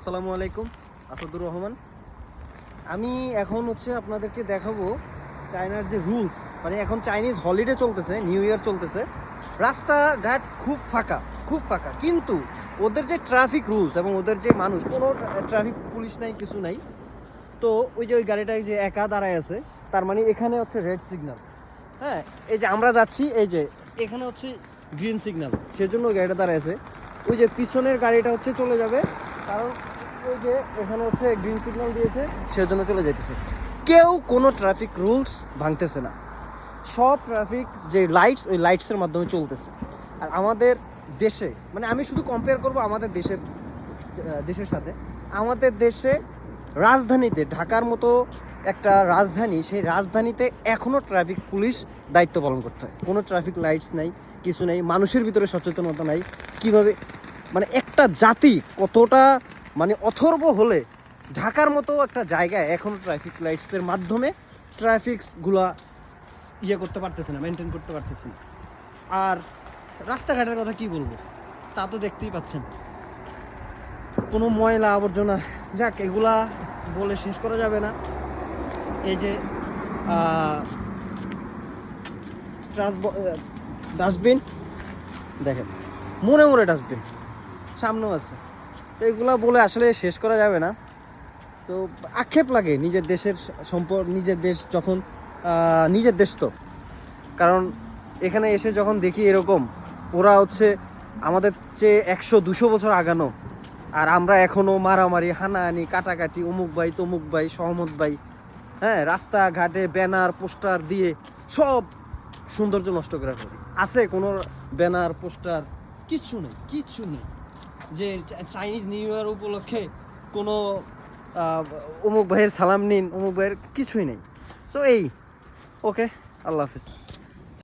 আসসালামু আলাইকুম, আসাদুর রহমান। আমি এখন হচ্ছে আপনাদেরকে দেখাবো চায়নার যে রুলস মানে এখন চাইনিজ হলিডে চলতেছে, নিউ ইয়ার চলতেছে। রাস্তাঘাট খুব ফাঁকা খুব ফাঁকা। কিন্তু ওদের যে ট্রাফিক রুলস এবং ওদের যে মানুষ, কোনো ট্রাফিক পুলিশ নাই, কিছু নাই। তো ওই যে ওই গাড়িটায় যে একা দাঁড়ায় আছে, তার মানে এখানে হচ্ছে রেড সিগন্যাল হ্যাঁ এই যে আমরা যাচ্ছি, এই যে এখানে হচ্ছে গ্রিন সিগন্যাল সেজন্য গাড়িটা দাঁড়ায় আছে। ওই যে পিছনের গাড়িটা হচ্ছে চলে যাবে, কারণ ওই যে এখানে হচ্ছে গ্রিন সিগন্যাল দিয়েছে, সেজন্য চলে যাইতেছে। কেউ কোনো ট্রাফিক রুলস ভাঙতেছে না। সব ট্রাফিক যে লাইটস ওই লাইটসের মাধ্যমে চলতেছে। আর আমাদের দেশে মানে আমি শুধু কম্পেয়ার করব আমাদের দেশের দেশের সাথে। আমাদের দেশে রাজধানীতে, ঢাকার মতো একটা রাজধানী, সেই রাজধানীতে এখনও ট্রাফিক পুলিশ দায়িত্ব পালন করতে হয়। কোনো ট্রাফিক লাইটস নাই, কিছু নেই, মানুষের ভিতরে সচেতনতা নাই। কীভাবে মানে একটা জাতি কতটা মানে অথর্ব হলে ঢাকার মতো একটা জায়গায় এখনও ট্রাফিক লাইটসের মাধ্যমে ট্রাফিকসগুলা ইয়ে করতে পারতেছে না মেনটেন করতে পারতেছে না। আর রাস্তাঘাটের কথা কি বলব? তা তো দেখতেই পাচ্ছেন। কোনো ময়লা আবর্জনা, যাক, এগুলা বলে শেষ করা যাবে না। এই যে ডাস্টবিন দেখেন, মনে মনে ডাস্টবিন সামনেও আছে। এগুলা বলে আসলে শেষ করা যাবে না। তো আক্ষেপ লাগে নিজের দেশের সম্পর্ক নিজের দেশ যখন নিজের দেশ তো। কারণ এখানে এসে যখন দেখি এরকম, ওরা হচ্ছে আমাদের চেয়ে একশো, দুশো বছর আগানো। আর আমরা এখনও মারামারি, হানাহানি, কাটাকাটি, অমুক ভাই, তমুক ভাই, সহমত ভাই হ্যাঁ রাস্তাঘাটে ব্যানার, পোস্টার দিয়ে সব সৌন্দর্য নষ্ট করে ফেলে। আছে কোনো ব্যানার, পোস্টার, কিচ্ছু নেই কিচ্ছু নেই। যে চাইনিজ নিউ ইয়ার উপলক্ষে কোনো অমুক ভাইয়ের সালাম নিন, অমুক ভাইয়ের কিছুই নেই। সো এই ওকে আল্লাহ হাফিজ।